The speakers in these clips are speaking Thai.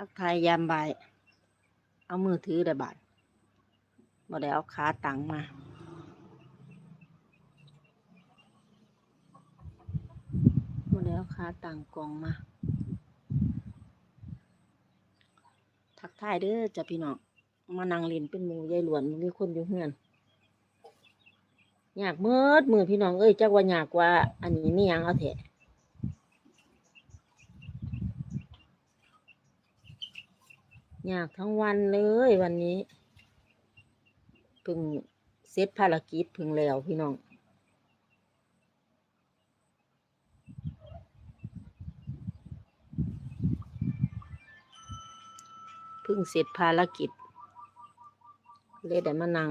ทักทายยามบ่าย เอามือถือได้บาดบ่ได้เอาขาตังมาบ่ได้เอาขาตังกล่องมา ทักทายเด้อจ้ะพี่น้อง มานั่งเล่นเป็นหมูยายหลวนมีคนอยู่เฮือนอยากเมิดมือพี่น้องเอ้ยจักว่าอยากว่า อันนี้มีหยังเอาเถอะ ยากทั้งวันเลยวันนี้เพิ่งเสร็จภารกิจเพิ่งแล้วพี่น้องเพิ่งเสร็จภารกิจเลยได้มานั่ง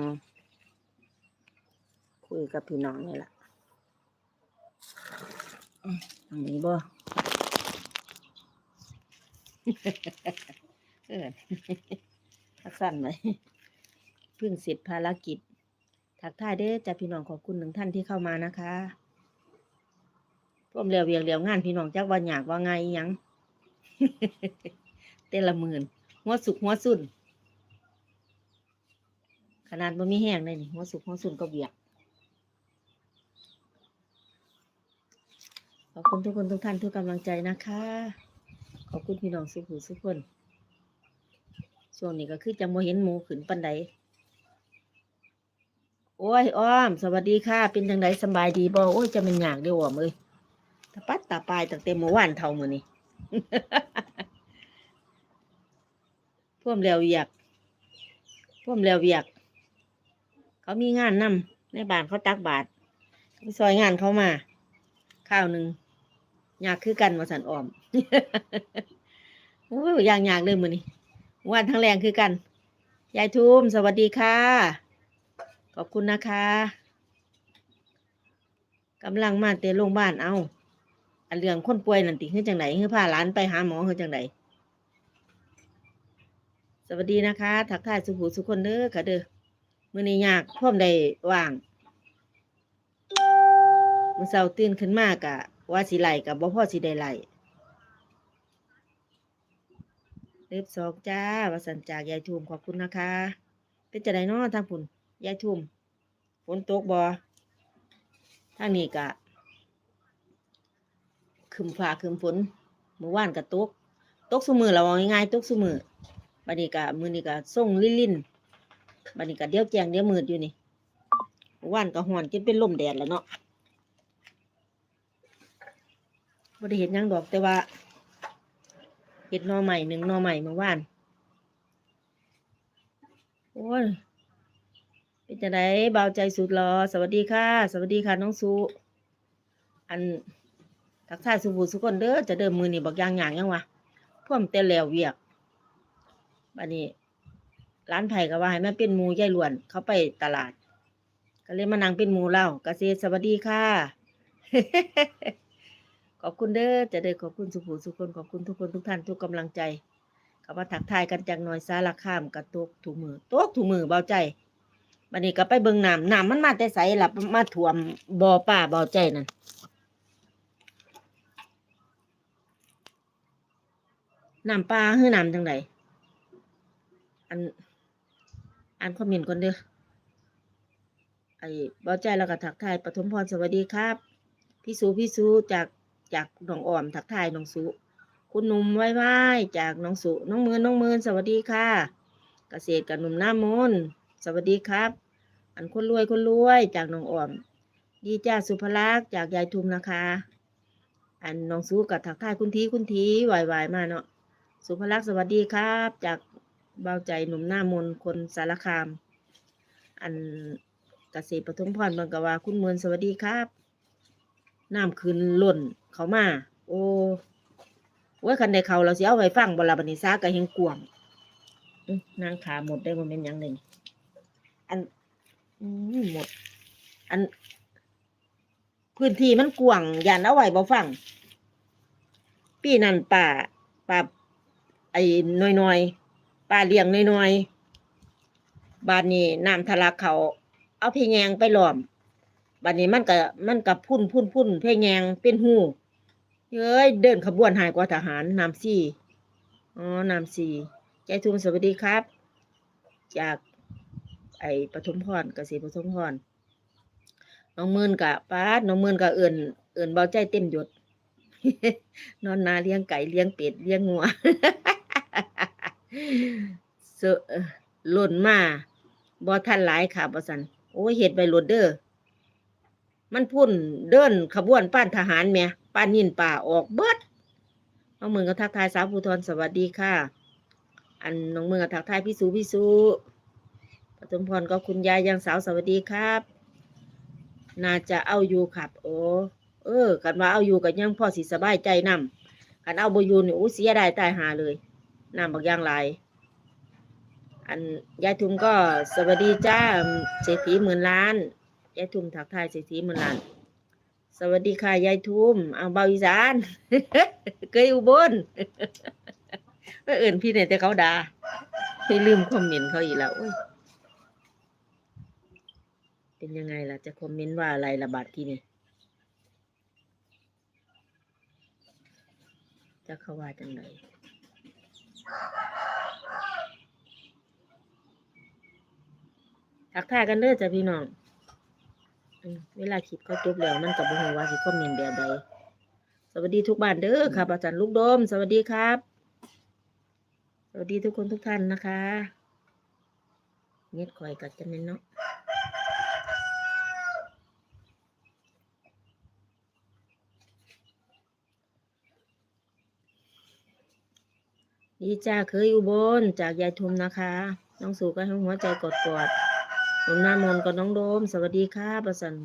คุยกับพี่น้องนี่แหละอันนี้บ่ เออทักสั้นไหมเพิ่งเสร็จภารกิจ ทักทายเด้อจ้ะพี่น้องขอบคุณหนึ่งท่านที่เข้ามานะคะร่วมเรียวเวียงเรียวงานพี่น้องจักว่าอยากว่าไงยังเต้นละหมื่นหัวสุกหัวสุนขนาดบ่มีแห้งเลยนี่หัวสุกหัวสุนก็เบียกขอบคุณทุกคนทุกท่านทุกกำลังใจนะคะ ขอบคุณพี่น้องสุขุสุกคน ช่วงนี้ก็คือจะโมเห็นหมูขึ้นปันใดโอ้ยอ้อม สวัสดีค่ะ เป็นจังไดสบายดีบ่โอ้ยจะเป็นอยากเดียวอะมือตาปัดตาปลายตั้งแต่เมื่อวานเท่ามือนี่พ่วมแล้วเวีกพ่วมแล้วเวีกเขามีงานนำในบ้านเขาตักบาตรไปซอยงานเขามา ข้าวหนึ่งอยากคือกันมาสันออมโอ้ยอยากอยากเลยมือนี่ วันทั้งแรงคือกัน ยายทุมสวัสดีค่ะ ขอบคุณนะคะกำลังมาเตะโรงพยาบาลเอาอันเรื่องคนป่วยนั่นติคือจังไหนคือพาหลานไปหาหมอคือจังไหนสวัสดีนะคะ ทักทายสุขูสุขคนเด้อค่ะเด้อมื่อนี้ยากพ่อมได้ว่างมื่อเช้าตื่นขึ้นมากะว่าสิไหลกับบ่พ่อสิได้ไหล เล็บสองจ้าวสันจากยายทุมขอบคุณนะคะ เป็นจะไดนาะทางผุนยายทุมฝนตกบ่ทางนี้กะคืมฟ้าคืมฝนเมื่อวานกะตกตกสมือเราเอาง่ายๆตกสมือบัดนี้กะมือนี้กะส่งลิ่นลิ่นบัดนี้กะเดี๋ยวแจงเดี๋ยวมืดอยู่นี่เมื่อวานกะหอนจนเป็นลมแดดแล้วเนาะบ่ได้เห็นยังดอกแต่ว่า เห็ดหน่อใหม่หนึ่งหน่อใหม่เมื่อวาน โอ้ยเป็นจะไดเบาใจสุดรอ สวัสดีค่ะ สวัสดีค่ะน้องสุอันทักทายสุภูสุคนเด้อจะเดิมมือนี่บอกยางอย่างยังวะพ่วมแต่แล้วเวียกบัดนี้ ร้านไผ่ก็ว่าให้แมันเป็นหมูยายหลวนเขาไปตลาด ก็เลยมานั่งเป็นหมูเล่ากษตรสวัสดีค่ะ ขอบคุณเด้อจะได้ขอบคุณสุภูสุคนขอบคุณทุกคนทุกท่านทุกกำลังใจเขามาทักทายกันจากหน่อยสารคามกับตกถูมือตกถูมือเบาใจบันนี้ก็ไปเบิ่งน้ำน้ำมันมาแต่ใสหลับมาถ่วมบ่อป่าเบาใจนั่นน้ำปลาคือน้ำจังไดอันอ่านคอมเมนต์ก่อนเด้อไอ้เบาใจแล้วก็ทักทายปฐมพรสวัสดีครับ พี่สูพี่สูจาก จากหนองอ่อมทักทายน้องสุคุณหนุ่มไว้ไว้จากน้องสุน้องมือน้องมือสวัสดีค่ะ เกษตรกับหนุ่มหน้ามนสวัสดีครับ อันคนรวยคนรวยจากน้องอ่อม ดีจ้าสุภลักษ์จากยายทุมนะคะ อันน้องสุกับทักทายคุณทีคุณทีไหวไหวๆมาเนาะสุภลักษ์สวัสดีครับ จากเบาใจหนุ่มหน้ามนคนสารคาม อันเกษตรปฐมพรเมืองกว่าคุณเมือนสวัสดีครับน้ำขึ้นล้น เขามา โอ้โอ้ยคันใดเขาเราเสิเอาไว้ฟังบลาบันิซาก็เฮงกวงนางขาหมดได้บ่แม่นหยังเลยนี่อันหมด อัน พื้นที่มันกวางยานเอาไว้บ่ฟังปีนันป่าป่าไอ้น้อยๆป่าเลี้ยงน้อยๆบ้านนี้น้ำทะลักเขา เอาเพี่แยงไปหลอมบัดนี้มันก็มันก็พุ่นพุ่นพุ่นเพแยงเป็นหู เฮ้ยเดินขบวนหายกว่าทหารนำซี่อ๋อนามสี่ยายทุมสวัสดีครับ จาก ไอ้ปฐมพรเกษตรปฐมพรน้องมืนกะป้าน้องมืนกะเอื่นเอื่นเบาใจเต็มหยด นอนนาเลี้ยงไก่เลี้ยงเป็ดเลี้ยงงัวเสหล่นมาบ่ทันหลายค่ะบ่สันโอ้ยเฮ็ดไปโหลดเด้อมันพุ่นเดินขบวนป้านทหารแหม่ ป้านินป่าออกเบิดน้องเมืองก็ทักทายสาวภูทรสวัสดีค่ะ อันน้องเมืองก็ทักทายพี่สูพี่สูปฐมพรก็คุณยายยังสาวสวัสดีครับ น่าจะเอาอยู่ครับโอ้เออ กันว่าเอาอยู่ก็ยังพ่อสิสบายใจนำกันเอาบอยู่นี่อู้เสียดายตายหาเลยน้ำบักอย่างลายอันยายทุมก็สวัสดีจ้าเศรษฐีหมื่นล้านยายทุมทักทายเศรษฐีหมื่นล้าน สวัสดีค่ะยายทุมเอาเบาอีสานเคยอุบลว่าเอื่นพี่เนี่ยแต่เขาด่าไปลืมคอมเมนต์เขาอีกแล้วเป็นยังไงล่ะ จะคอมเมนต์ว่าอะไรระบาดที่นี่จะเขาว่าจังไงทักทายกันเด้อจ้ะพี่น้อง เวลาคลิปเขาจบแล้วมันกับบุหัวว่าสิคอมเมนต์แบบใดสวัสดีทุกบ้านเด้อครับอาจารย์ลูกโดม สวัสดีครับ สวัสดีทุกคนทุกท่านนะคะเน็ตคอยกัดกันเน้นเนาะดีจ้าเคยอุบลจากยายทุมนะคะ น้องสู่ก็ให้หัวใจกดกอด ๆน้องหน้ามนกับน้องโดม สวัสดีค่ะประสัน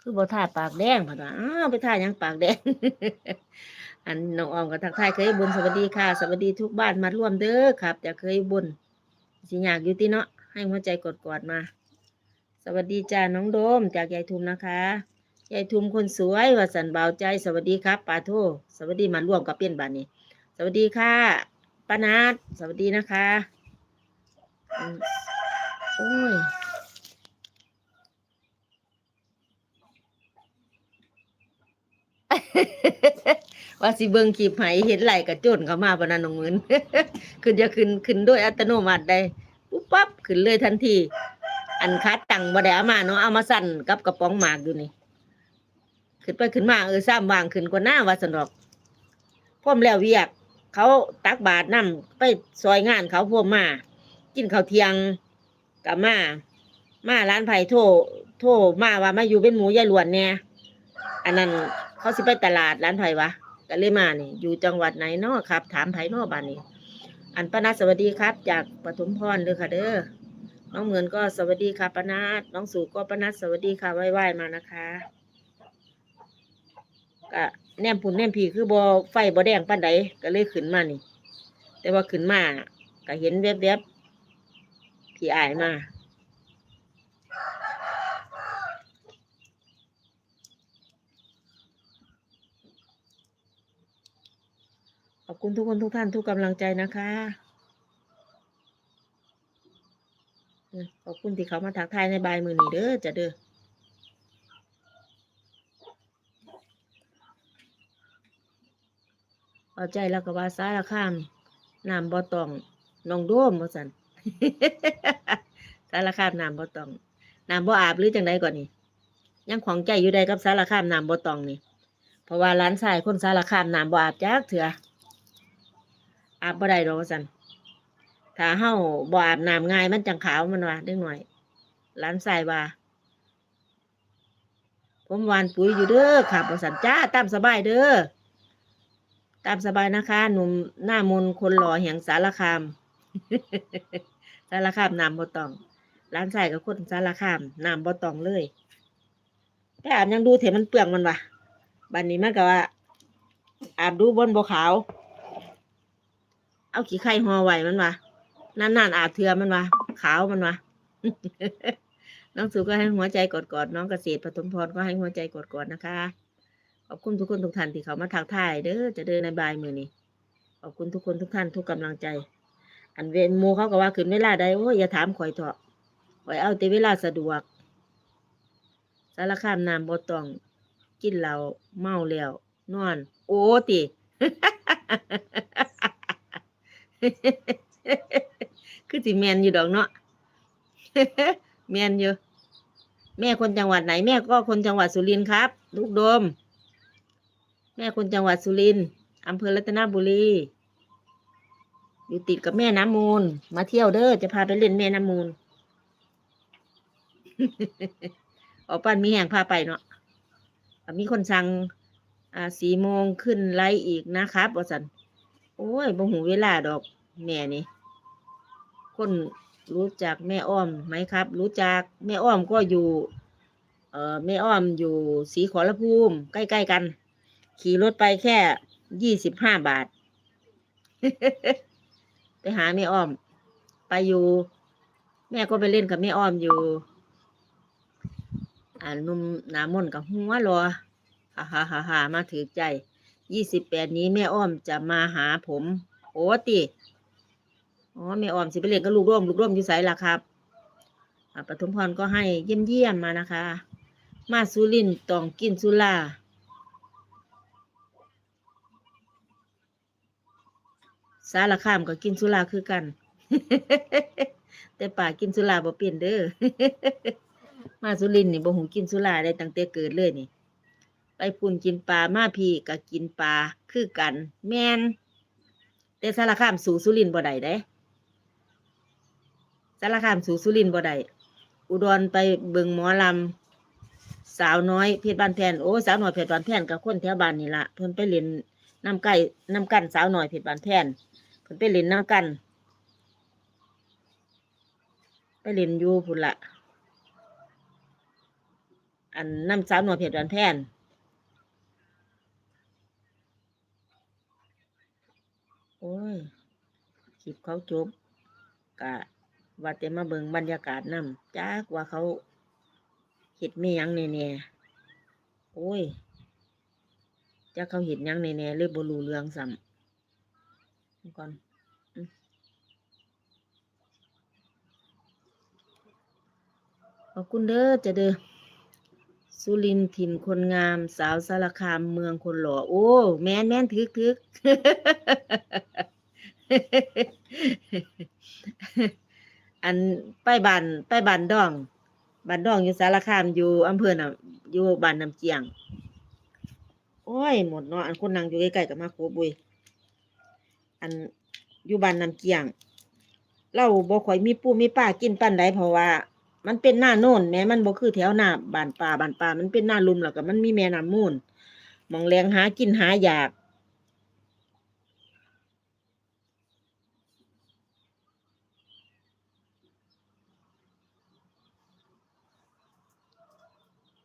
คือบ่ท่าปากแดงผ่านว่าอ้าวไปท่ายังปากแดง อันน้องออมกับทักทายเคยบุญสวัสดีค่ะ สวัสดีทุกบ้านมาร่วมเด้อครับจะเคยบุญสิอยากอยู่ที่เนาะให้หัวใจกดกอดๆมา สวัสดีจ้าน้องโดมจากยายทุมนะคะ ยายทุมคนสวยว่าสันเบาใจ สวัสดีครับปาโทสวัสดีมาร่วมกับเปี้ยนบานนี้ สวัสดีค่ะป้านัทสวัสดีนะคะโอ้ยว่าสิเบิงคลิปให้เห็นไหลกระโจนเข้ามาปานนั้นน้องมืนขึ้นจะขึ้นขึ้นโดยอัตโนมัติได้ปุ๊บปั๊บขึ้นเลยทันที อันคัดตังบ่ได้เอามาเนาะเอามาสั่นกับกระป๋องหมากอยู่นี่ ขึ้นไปขึ้นมาเออซ้ำวางขึ้นกว่าหน้าว่าสนดอกพร้อมแล้วเวียก เขาตักบาทนํไปซอยงานเขาพวกมา กินข้าวเที่ยงกับมา มาร้านไผ่โทโทมาว่ามาอยู่เป็นหมูยายหลวนเนี่ยอันนั้นเขาสิไปตลาดร้านไผ่วะก็เลยมานี่อยู่จังหวัดไหนนาะครับ ถามไผ่นาะบ้านนี้อันปานัสสวัสดีครับ จากปฐมพรเด้อค่ะเด้อน้องเหมือนก็สวัสดีค่ะปานัสน้องสู่ก็ปานัสสวัสดีค่ะไหว้ๆมานะคะ ก็แนมผุนแนมผีคือบ่ไฟบ่แดงปานใดก็เลยขึ้นมานี่ แต่ว่าขึ้นมาก็เห็นแวบๆผีอายมาขอบคุณทุกคนทุกท่านทุกกำลังใจนะคะขอบคุณที่เขามาทักทายในบายมือนี้เด้อจะเด้อ เอาใจแล้วก็ว่าซ้ายละข้ามน้ำบ่ตองน้องโดมบ่สันสารคามน้ำบ่ตองน้ำบ่อาบหรือจังใดก่อนนี่ยังของใจอยู่ใดกับสารคามน้ำบ่ตองนี่เพราะว่าร้านชายคนสารคามน้ำบ่อาบจักเถื่ออาบบ่ได้ดอกว่าสันถ้าเฮาบ่อาบน้ำง่ายมันจังขาวมันว่าเด็กหน่อยหลานชายว่าผมวานปุ๋ยอยู่เด้อครับว่าซั่นจ้าตามสบายเด้อ ตามสบายนะคะ หนุ่มหน้ามนคนหล่อแห่งสารคาม สารคามน้ำบ่ตองหลานชายกับคนสารคามน้ำบ่ตองเลยไปอาบยังดูเถอะมันเปลืองมันวะบัดนี้มันก็ว่า อาบดูบนบ่ขาว เอาขี้ไข่ห่อไว้มันวะนานๆอาบเทือมันวะขาวมันวะน้องสุก็ให้หัวใจกอดๆน้องเกษตรปฐมพรก็ให้หัวใจกอดๆนะคะ ขอบคุณทุกคนทุกท่านที่เขามาทักทายเด้อจะเดินในบายมือนี้ขอบคุณทุกคนทุกท่านทุกกำลังใจ อันเวนหมูเขาก็ว่าขึ้นเวลาใดโอ้ยอย่าถามข่อยเถอะข่อยเอาแต่เวลาสะดวกสารคามน้ำบ่ต้องกินเหล้าเมาแล้ว นอน โอ้ติคือสิแมนอยู่ดอกเนาะแมนอยู่ แม่คนจังหวัดไหน แม่ก็คนจังหวัดสุรินทร์ครับ ลูกโดม แม่คนจังหวัดสุรินทร์อำเภอรัตนบุรี อยู่ติดกับแม่น้ำมูล มาเที่ยวเด้อ จะพาไปเล่นแม่น้ำมูล ออกปันมีแห่งพาไปเนาะ มีคนสั่งอ่าสี่โมงขึ้นไลฟ์อีกนะครับบอสัน โอ้ยบ่หูเวลาดอก แม่นี่ คนรู้จักแม่อ้อมไหมครับ รู้จักแม่อ้อมก็อยู่ เอ่อแม่อ้อมอยู่ศรีขอรภูมิใกล้ ๆ กัน ขี่รถไปแค่ยี่สิบห้าบาท ไปหาแม่อ้อม ไปอยู่ แม่ก็ไปเล่นกับแม่อ้อมอยู่ อ่านุ่มหนามนกับหัวรอฮ่าฮ่าฮ่าฮ่ามาถือใจยี่สิบแปดนี้แม่อ้อมจะมาหาผม โอ้ติอ๋อแม่อ้อมสิไปเล่นกับลูกร่วมลูกร่วมอยู่ไสล่ะครับปฐมพรก็ให้เยี่ยมเยี่ยมมานะคะ มาสุรินต้องกินสุรา สารคามก็กินสุราคือกัน แต่ป่ากินสุราบ่เปลี่ยนเด้อมาสุรินนี่บ่หูกินสุราได้ตั้งแต่เกิดเลยนี่ ไปพุ่นกินปลามาพี่ก็กินปลาคือกัน แม่นแต่สารคามสู่สุรินบ่ได้เด้สารคามสู่สุรินบ่ได้อุดรไปเบิงหมอลำสาวน้อยเพชรบ้านแพนโอ้สาวน้อยเพชรบ้านแพนกับคนแถวบ้านนี่ละเพิ่นไปเล่นน้ำไก่น้ำกันสาวน้อยเพชรบ้านแพน นไปเล่นน้ำกัน ไปเล่นอยู่พุ่นละอันน้ำสาวน้อยเพชรบ้านแพนโอ้ยคลิปเขาจบกะว่าแต่มมาเบิงบรรยากาศนำจักว่าเขาเห็ดไม่ยังแน่ๆโอ้ยจักเขาเห็ดยังแน่ๆเลยบรูเรืองซ้ำ ก่อนขอบคุณเด้อจะเด้อสุรินทร์ถิ่นคนงาม สาวสารคามเมืองคนหล่อ โอ้ แม่นแม่นทึกทึกอันไปบ้านไปบ้านดองบ้านดองอยู่สารคามอยู่อำเภอน่ะอยู่บ้านน้ำเจียง โอ้ย หมดเนาะอันคนนั่งอยู่ใกล้ๆกับมาโคบุย อันอยู่บ้านน้ำเจียง เราบ่ค่อยมีปูมีป้ากินปานใดเพราะว่า มันเป็นหน้าโน่นแม้มันบ่คือแถวหน้าบ้านป่าบ้านป่ามันเป็นหน้าลุมแล้วก็มันมีแม่น้ำมูลมองแรงหากินหาอยาก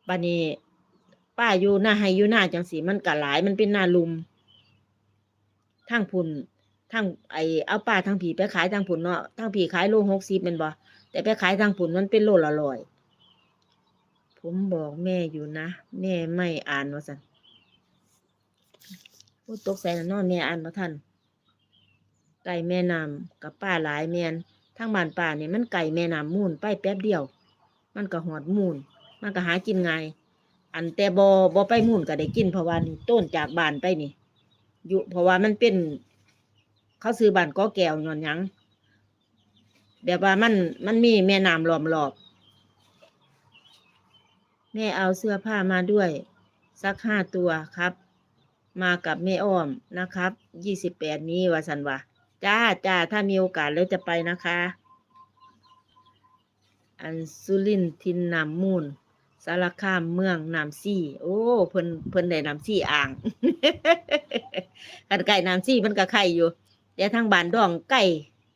บานี้ป้าอยู่หน้าไฮอยู่หน้าจังสีมันกะหลายมันเป็นหน้าลุมทั้งพุ่น ทั้งไอเอาป้าทั้งผีไปขายทั้งพุ่นเนาะทั้งผีขายโลหกสิบเป็นบ่แต่ไปขายทั้งพุ่นมันเป็นโลละร้อย ผมบอกแม่อยู่นะ แม่ไม่อ่านว่าสันพูดตกใส่แล้วเนอนแม่อ่านมาทันไก่แม่น้ำกับป้าหลายแมนทั้งบ้านป้าเนี่ยมันไก่แม่น้ำมูนไปแป๊บเดียว มันก็หอดมูนมันก็หากินไงอันแต่บอบอไปมุ่นก็ได้กินเพราะว่านี่ต้นจากบ้านไปนี่อยู่เพราะว่ามันเป็น เขาซื้อบ้านก็แก้วย้อนหยังแบบว่ามันมันมีแม่น้ำล้อมรอบแม่เอาเสื้อผ้ามาด้วยสักห้าตัวครับ มากับแม่อ้อมนะครับยี่สิบแปดนี้วาสันว่าจ้าจ้าถ้ามีโอกาสแล้วจะไปนะคะ อันสุรินทินน้ำมูลสารคามเมืองน้ำซี่ โอ้เพิ่นเพิ่นได้น้ำซี่อ่างกันไก่น้ำซี่มันก็ไข่อยู่ แต่ทางบ้านดองไก่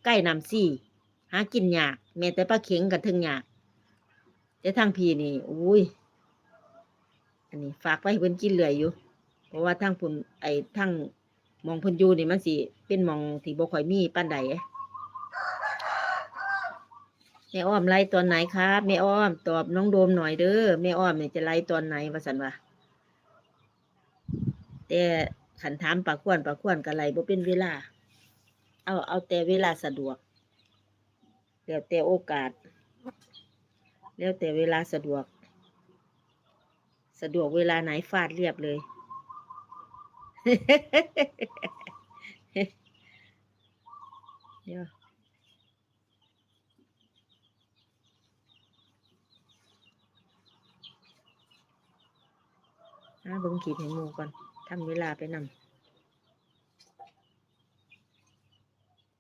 ไก่น้ำซี่ หากินยากแม้แต่ปลาเข็งก็ถึงยากแต่ทางพีนี่อุ้ย อันนี้ฝากไว้เพิ่นกินเหลือยอยู่ เพราะว่าทางพุ่นไอ้ทางมองพิ่นอยู่นี่มันสิเป็นมองที่บ่ค่อยมีปานใดแม่อ้อมไล่ตอนไหนครับแม่อ้อมตอบน้องโดมหน่อยเด้อแม่อ้อมเนี่ยจะไล่ตอนไหนวะสันวะแต่ขันถามปากขวนปากขวนก็ไล่บ่เป็นเวลา เอาเอาแต่เวลาสะดวกแล้วแต่โอกาส แล้วแต่เวลาสะดวก สะดวกเวลาไหนฟาดเรียบเลยเดี๋ยวหาเบิ้งขีดให้มูก่อนทำเวลาไปนำ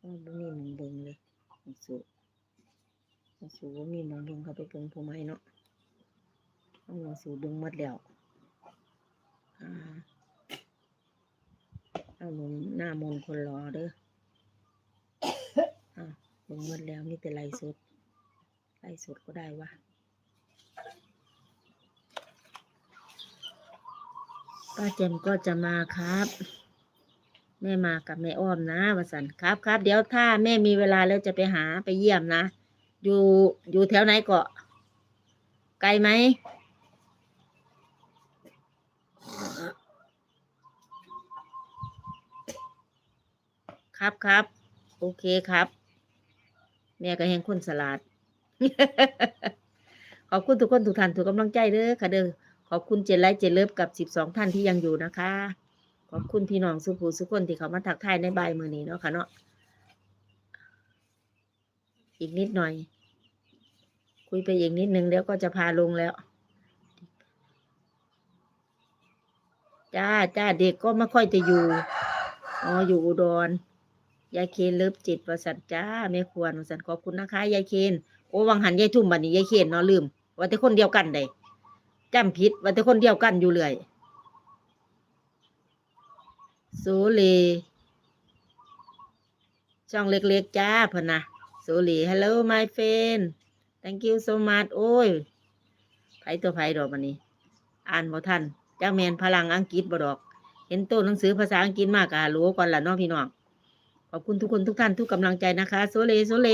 โอ้บ่มีมองเบิ้งเลยหนังสูหนังสูบ่มีมองเบิ้งเขาไปเบิ้งผู้ไม้เนาะเอาหนังสูเบิ้งหมดแล้วอ่าเอาหนุนหน้ามนคนรอเด้ออะเบ่งหมดแล้วมีแต่ไล่สดไล่สดก็ได้วะป้าแจมก็จะมาครับ แม่มากับแม่อ้อมนะวสันครับครับเดี๋ยวถ้าแม่มีเวลาแล้วจะไปหาไปเยี่ยมนะ อยู่อยู่แถวไหนเกาะ ไกลไหมครับครับ โอเคครับ แม่ก็แห่งคนสลัดขอบคุณทุกคนทุกท่านทุกกำลังใจเด้อค่ะเด้อขอบคุณเจนไลท์เจนเลิฟกับสิบสองท่านที่ยังอยู่นะคะ ขอบคุณพี่น้องสุภูสุคนที่เขามาทักทายในใบมือนี้เนาะค่ะเนาะอีกนิดหน่อย คุยไปอีกนิดนึงเดี๋ยวก็จะพาลงแล้ว จ้าจ้าเด็กก็ไม่ค่อยจะอยู่อ๋ออยู่อุดรยายเคนเลิฟจิตประสันจ้าแม่ควรประสันขอบคุณนะคะยายเคนโอ้วังหันยายทุ่มบัดนี้ยายเคนเนาะลืม ว่าแต่คนเดียวกันได้จำผิดว่าแต่คนเดียวกันอยู่เลย โซเลช่องเล็กๆจ้าพนะโซเล hello my friend thank you so much โอ้ยไผตัวไผดอกบันนี้ อ่านบ่ทันจ้าแมนพลังอังกฤษบ่ดอก เห็นตัวหนังสือภาษาอังกฤษมากอะรู้ก่อนละน้องพี่น้อง ขอบคุณทุกคนทุกท่านทุกกำลังใจนะคะ โซเลโซเล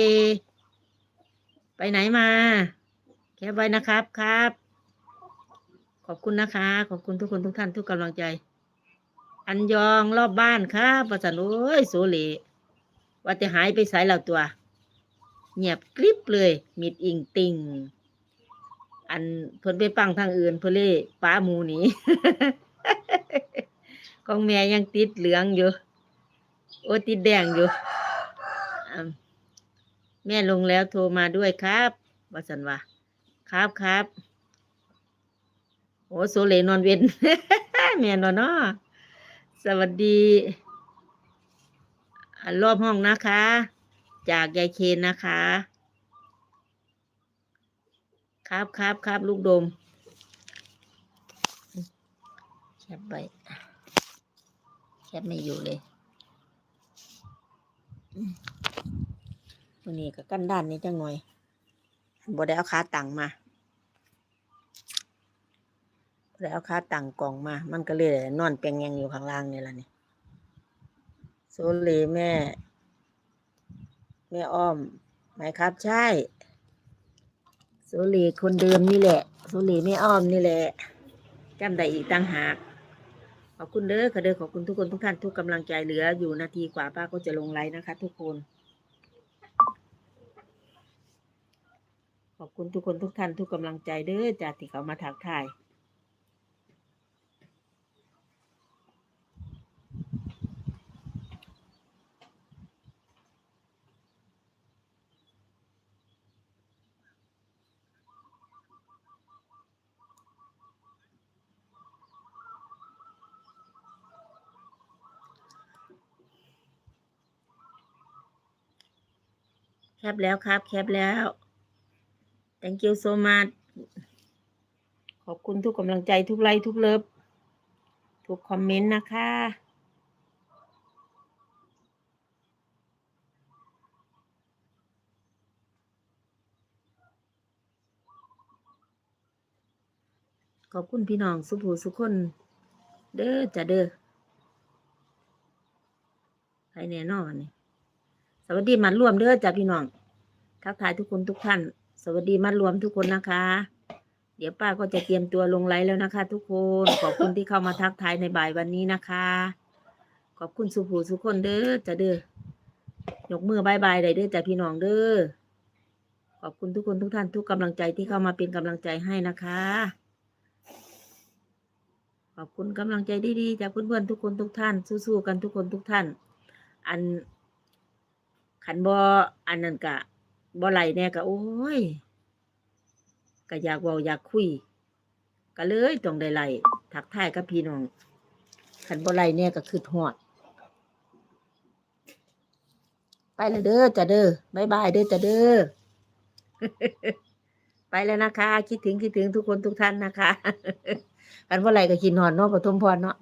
ไปไหนมา แคปไว้นะครับครับ ขอบคุณนะคะ ขอบคุณทุกคนทุกท่านทุกกำลังใจ อันยองรอบบ้านครับประสันโอ้ยโซเลว่าจะหายไปสายเราตัว เงียบกริบเลย มิดอิงติงอันเพิ่นไปปังทางอื่นเพิ่นเล่ป้าหมูหนีของแม่ยังติดเหลืองอยู่ โอ้ติดแดงอยู่ แม่ลงแล้วโทรมาด้วยครับว่าสันว่าครับครับ โอ้โซเลนอนเวนแม่นอนเนาะ สวัสดีรอบห้องนะคะ จากยายเคนนะคะ ครับครับครับลูกดมแคบไปแคบไม่อยู่เลยวันนี้ก็กันด้านนี้จังหน่อยบ่ได้เอาขาตังมา บ่ได้เอาขาตังกล่องมา มันก็เลยนอนเปียงแยงอยู่ข้างล่างนี่ละนี่โซเลแม่ แม่อ้อมไหมครับ ใช่โซเลคนเดิมนี่แหละโซเลแม่อ้อมนี่แหละจำได้อีกตั้งหากขอบคุณเด้อค่ะเด้อขอบคุณทุกคนทุกท่านทุกกำลังใจเหลืออยู่นาทีกว่าป้าก็จะลงไลน์นะคะ ทุกคน ขอบคุณทุกคนทุกท่านทุกกำลังใจเด้อจากที่เขามาทักทาย ปแล้วครับ แคปแล้ว thank you so much ขอบคุณทุกกำลังใจทุกไลค์ทุกเลิฟทุกคอมเมนต์นะคะขอบคุณพี่น้องสุภูสุคน เด้อจะเด้อใครแน่นอนนี่สวัสดีมัดรวมเด้อจ้ะพี่น้อง ทักทายทุกคนทุกท่าน สวัสดีมัดรวมทุกคนนะคะ เดี๋ยวป้าก็จะเตรียมตัวลงไลฟ์แล้วนะคะ ทุกคนขอบคุณที่เข้ามาทักทายในบ่ายวันนี้นะคะ ขอบคุณสุภูสุกคนเด้อจะเด้อยกมือบายบายได้เด้อจ้ะพี่น้องเด้อขอบคุณทุกคนทุกท่านทุกกำลังใจที่เข้ามาเป็นกำลังใจให้นะคะ ขอบคุณกำลังใจดีๆจากเพื่อนๆทุกคนทุกท่าน สู้ๆกันทุกคนทุกท่าน อันขันบออันนั้นกะ บอไหลแน่กะโอ้ยก็อยากเว้าอยากคุยก็เลยต้องได้ไหลทักทายกับพี่น้องขันบอไหลแน่ก็คือหอด ไปแล้วเด้อจ้ะเด้อบายบายเด้อจ้ะเด้อไปแล้วนะคะ คิดถึงคิดถึงทุกคนทุกท่านนะคะกันว่าไรก็กินนอนเนาะปฐมพรเนาะ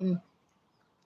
อืม